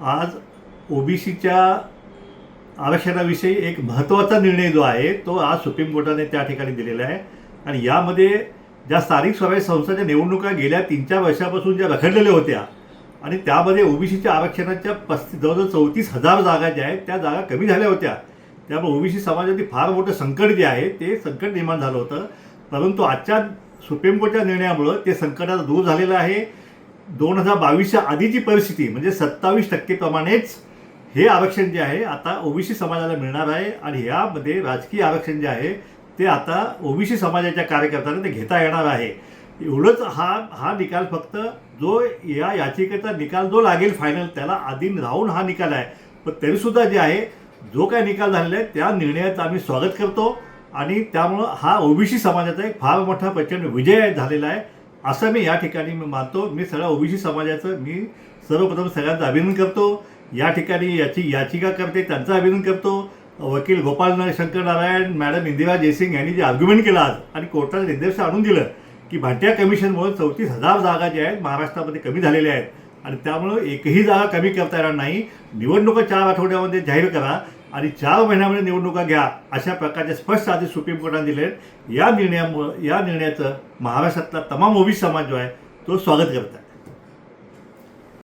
आज ओबीसीच्या आरक्षणाविषयी एक महत्त्वाचा निर्णय जो आहे तो आज सुप्रीम कोर्टाने त्या ठिकाणी दिलेला आहे. आणि यामध्ये ज्या स्थानिक स्वराज्य संस्थांच्या निवडणुका गेल्या तीन चार वर्षापासून ज्या रखडलेल्या होत्या आणि त्यामध्ये ओबीसीच्या आरक्षणाच्या पस्ती जवळजवळ चौतीस हजार जागा ज्या आहेत त्या जागा कमी झाल्या होत्या. त्यामुळे ओबीसी समाजातील फार मोठं संकट जे आहे ते संकट निर्माण झालं होतं. परंतु आजच्या सुप्रीम कोर्टच्या निर्णयामुळं ते संकट दूर झालेलं आहे. दोन हजार बावीसच्या आधीची परिस्थिती म्हणजे सत्तावीस टक्केप्रमाणेच हे आरक्षण जे आहे आता ओबीसी समाजाला मिळणार आहे आणि यामध्ये राजकीय आरक्षण जे आहे ते आता ओबीसी समाजाच्या कार्यकर्त्यांना ते घेता येणार आहे. एवढंच हा हा निकाल फक्त जो या याचिकेचा निकाल जो लागेल फायनल त्याला आधी राहून हा निकाल आहे. पण तरीसुद्धा जे आहे जो काय निकाल झालेला आहे त्या निर्णयाचं आम्ही स्वागत करतो आणि त्यामुळं हा ओबीसी समाजाचा एक फार मोठा प्रचंड विजय झालेला आहे. असं मी या ठिकाणी मी मानतो. मी सगळ्या ओबीसी समाजाचं मी सर्वप्रथम सगळ्यांचं अभिनंदन करतो. या ठिकाणी याची याचिका करते त्यांचं अभिनंदन करतो. वकील गोपाल शंकर नारायण मॅडम इंदिरा जयसिंग यांनी जे आर्ग्युमेंट केलं आज आणि कोर्टाने निर्देश आणून दिलं की भाट्या कमिशनमुळे चौतीस हजार जागा ज्या आहेत महाराष्ट्रामध्ये कमी झालेल्या आहेत. आणि त्यामुळं एकही जागा कमी करता येणार नाही. निवडणुका चार आठवड्यामध्ये जाहीर करा आणि चार महिन्यामध्ये निवडणुका घ्या अशा प्रकारचे स्पष्ट आदेश सुप्रीम कोर्टाने दिले आहेत या निर्णयामुळं या निर्णयाचं महाराष्ट्रातला तमाम ओबीसी समाज जो आहे तो स्वागत करत आहे.